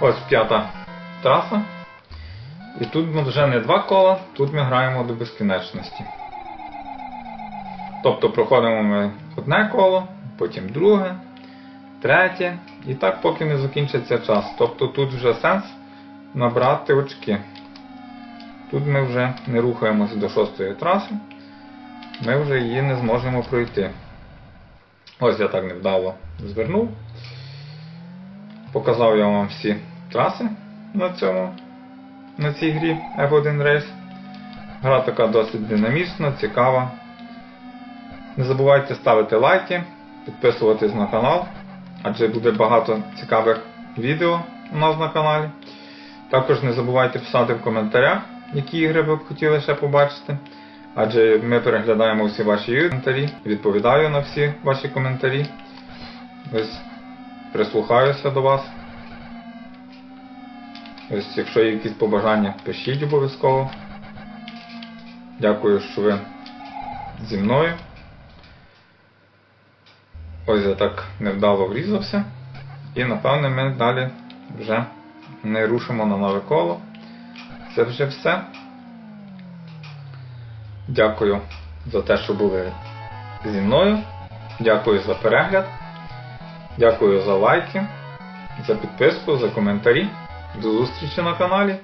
Ось п'ята траса. І тут вже не два кола, тут ми граємо до безкінечності. Тобто проходимо ми одне коло, потім друге, третє. І так поки не закінчиться час. Тобто тут вже сенс набрати очки. Тут ми вже не рухаємося до шостої траси, ми вже її не зможемо пройти. Ось я так невдало звернув. Показав я вам всі траси на цьому, на цій грі F1 Race. Гра така досить динамічна, цікава. Не забувайте ставити лайки, підписуватись на канал, адже буде багато цікавих відео у нас на каналі. Також не забувайте писати в коментарях, які ігри ви б хотіли ще побачити. Адже ми переглядаємо всі ваші коментарі, відповідаю на всі ваші коментарі. Ось прислухаюся до вас. Ось, якщо є якісь побажання, пишіть обов'язково. Дякую, що ви зі мною. Ось я так невдало врізався. І напевне ми далі вже не рушимо на нове коло. Це вже все. Дякую за те, що були зі мною. Дякую за перегляд. Дякую за лайки, за підписку, за коментарі. До зустрічі на каналі.